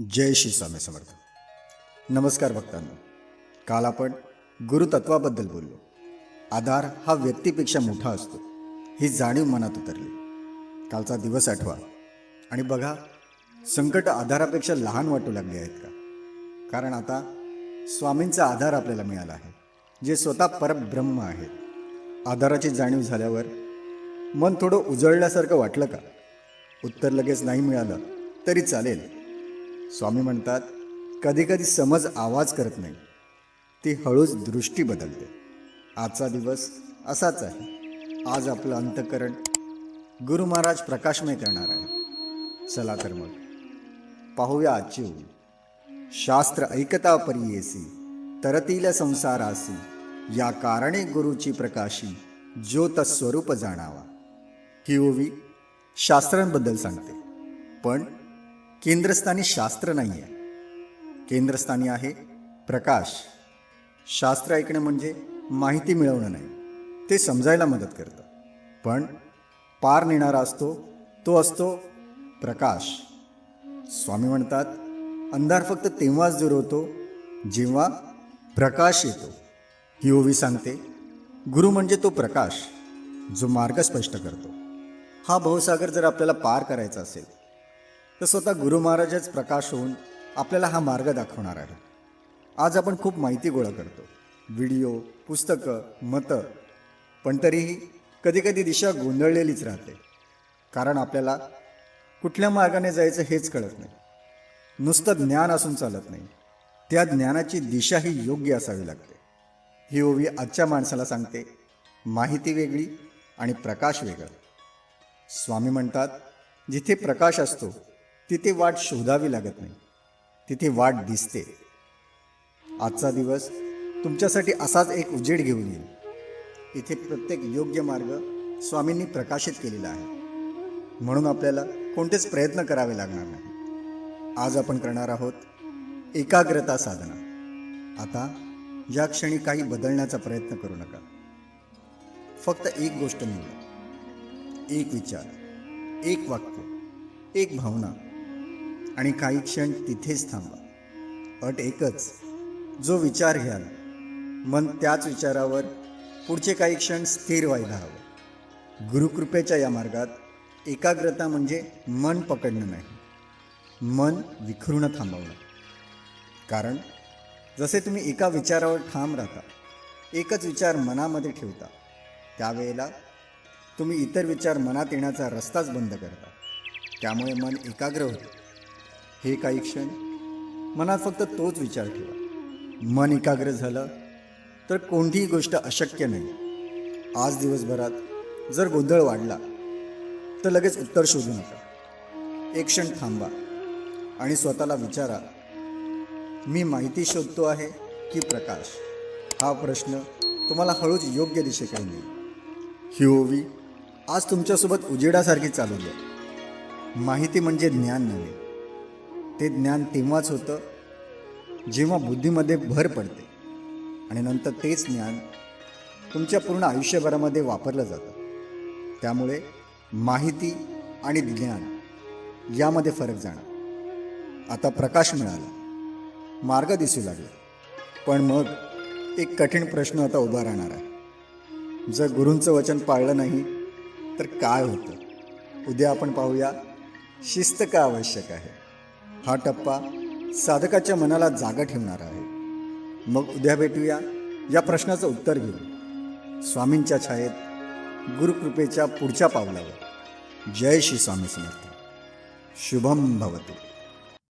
जय श्री स्वामी समर्थ. नमस्कार भक्तांनो. काल आपण गुरुतत्वाबद्दल बोललो. आधार हा व्यक्तीपेक्षा मोठा असतो ही जाणीव मनात उतरली. कालचा दिवस आठवा. आणि बघा संकट आधारापेक्षा लहान वाटू लागली आहेत का? कारण आता स्वामींचा आधार आपल्याला मिळाला आहे जे स्वतः परब्रह्म आहेत. आधाराची जाणीव झाल्यावर मन थोडं उजळल्यासारखं वाटलं का? उत्तर लगेच नाही मिळालं तरी चालेल. स्वामी म्हणतात कधीकधी समज आवाज करत नाही. ती हळूच दृष्टी बदलते. आजचा दिवस असाच आहे. आज आपलं अंतकरण गुरु महाराज प्रकाशमय करणार आहे. चला तर मग पाहूया आजची ओवी शास्त्र ऐकता परियेसी तरतील संसारासी या कारणे गुरुची प्रकाशी ज्योत स्वरूप जाणावा. ही ओवी शास्त्रांबद्दल सांगते. पण केंद्रस्थानी शास्त्र नाही आहे केंद्रस्थानी आहे प्रकाश. शास्त्र ऐकणं म्हणजे माहिती मिळवणं नाही. ते समजायला मदत करतं. पण पार नेणारा असतो तो असतो प्रकाश. स्वामी म्हणतात अंधार फक्त तेव्हाच दूर होतो जेव्हा प्रकाश येतो. ही ओवी सांगते गुरु म्हणजे तो प्रकाश जो मार्ग स्पष्ट करतो. हा भवसागर जर आपल्याला पार करायचा असेल तर स्वतः गुरु महाराजच प्रकाश होऊन आपल्याला हा मार्ग दाखवणार आहे. आज आपण खूप माहिती गोळा करतो. व्हिडिओ पुस्तकं मतं. पण तरीही कधीकधी दिशा गोंधळलेलीच राहते. कारण आपल्याला कुठल्या मार्गाने जायचं हेच कळत नाही. नुसतं ज्ञान असून चालत नाही. त्या ज्ञानाची दिशा ही योग्य असावी लागते. ही ओवी आजच्या माणसाला सांगते माहिती वेगळी आणि प्रकाश वेगळा. स्वामी म्हणतात जिथे प्रकाश असतो तिथे वाट शोधावी लागत नाही. तिथे वाट दिसते. आजचा दिवस तुमच्यासाठी असाच एक उजेड घेऊन येईल. इथे प्रत्येक योग्य मार्ग स्वामींनी प्रकाशित केलेला आहे. म्हणून आपल्याला कोणतेच प्रयत्न करावे लागणार नाही. आज आपण करणार आहोत एकाग्रता साधना. आता या क्षणी काही बदलण्याचा प्रयत्न करू नका. फक्त एक गोष्ट निवडा एक विचार एक वाक्य एक भावना आणि काही क्षण तिथेच थांबा. अट एकच जो विचार घ्याल. मन त्याच विचारावर पुढचे काही क्षण स्थिर व्हायला हवं. गुरुकृपेच्या या मार्गात एकाग्रता म्हणजे मन पकडणं नाही. मन विखरून थांबवणं कारण जसे तुम्ही एका विचारावर ठाम राहता एकच विचार मनामध्ये ठेवता त्यावेळेला तुम्ही इतर विचार मनात येण्याचा रस्ताच बंद करता. त्यामुळे मन एकाग्र होतं. हे काही क्षण मनात फक्त तोच विचार ठेवा. मन एकाग्र झालं तर कोणतीही गोष्ट अशक्य नाही. आज दिवसभरात जर गोंधळ वाढला तर लगेच उत्तर शोधू नका. एक क्षण थांबा आणि स्वतःला विचारा मी माहिती शोधतो आहे की प्रकाश? हा प्रश्न तुम्हाला हळूच योग्य दिशेकडे नेईल. ही ओवी आज तुमच्यासोबत उजेडासारखी चालू द्या माहिती म्हणजे ज्ञान नव्हे. ते ज्ञान तेव्हाच होतं जेव्हा बुद्धीमध्ये भर पडते. आणि नंतर तेच ज्ञान तुमच्या पूर्ण आयुष्यभरामध्ये वापरलं जातं. त्यामुळे माहिती आणि ज्ञान यामध्ये फरक जाणार आता प्रकाश मिळाला. मार्ग दिसू लागला. पण मग एक कठीण प्रश्न आता उभा राहणार आहे. जर गुरूंचं वचन पाळलं नाही तर काय होतं? उद्या आपण पाहूया शिस्त का आवश्यक आहे? हा टप्पा साधकाच्या मनाला जागा ठेवणार आहे. मग उद्या भेटूया या प्रश्नाचं उत्तर घेऊ स्वामींच्या छायेत गुरुकृपेच्या पुढच्या पावलावर. जय श्री स्वामी समर्थ. शुभम भवतु.